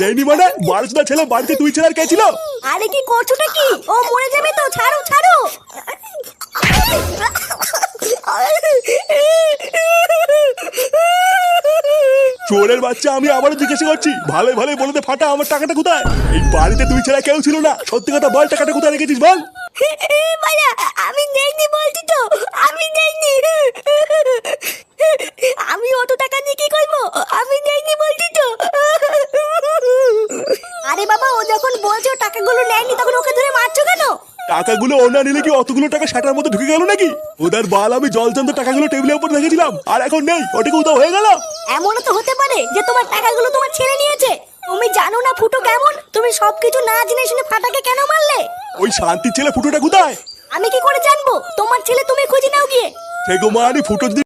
নেইনি মানে বারোটা ছেলে বাড়িতে তুই ছেলে কে ছিল? আরে কি করছোটা কি? ও মরে যাবে তো ছাড়ো ছাড়ো। চোরের বাচ্চা আমি আবারও জিজ্ঞাসা করছি। ভালো ভালো বলে ফাটা আমার টাকাটা কোথায়? এই বাড়িতে তুই ছাড়া কেউ ছিল না। সত্যি কথা বল টাকাটা কোথায় রেখেছিস বল? আমি নেইনি বলছি তো আমি নেইনি আমি অত টাকা দিয়ে কি করব আমি নেইনি বলছি তো আরে বাবা ও যখন বলছো টাকাগুলো নেয়নি তখন ওকে ধরে মারছো কেন? টাকাগুলো ওনা নিলে কি অতগুলো টাকা শাটার মধ্যে ঢুকে গেল নাকি? ওদের বাল আমি জলচন্দ টাকাগুলো টেবিলের উপর রেখেছিলাম আর এখন নেই ওটাকে উদাও হয়ে গেল। এমনও তো হতে পারে যে তোমার টাকাগুলো তোমার ছেলে নিয়েছে। তুমি জানো না ফুটো কেমন? তুমি সবকিছু না জেনে শুনে ফাটাকে কেন মারলে? ওই শান্তির ছেলে ফুটোটা কোথায়? আমি কি করে জানব? তোমার ছেলে তুমি খুঁজে নাও গিয়ে। মানে ফুটো যদি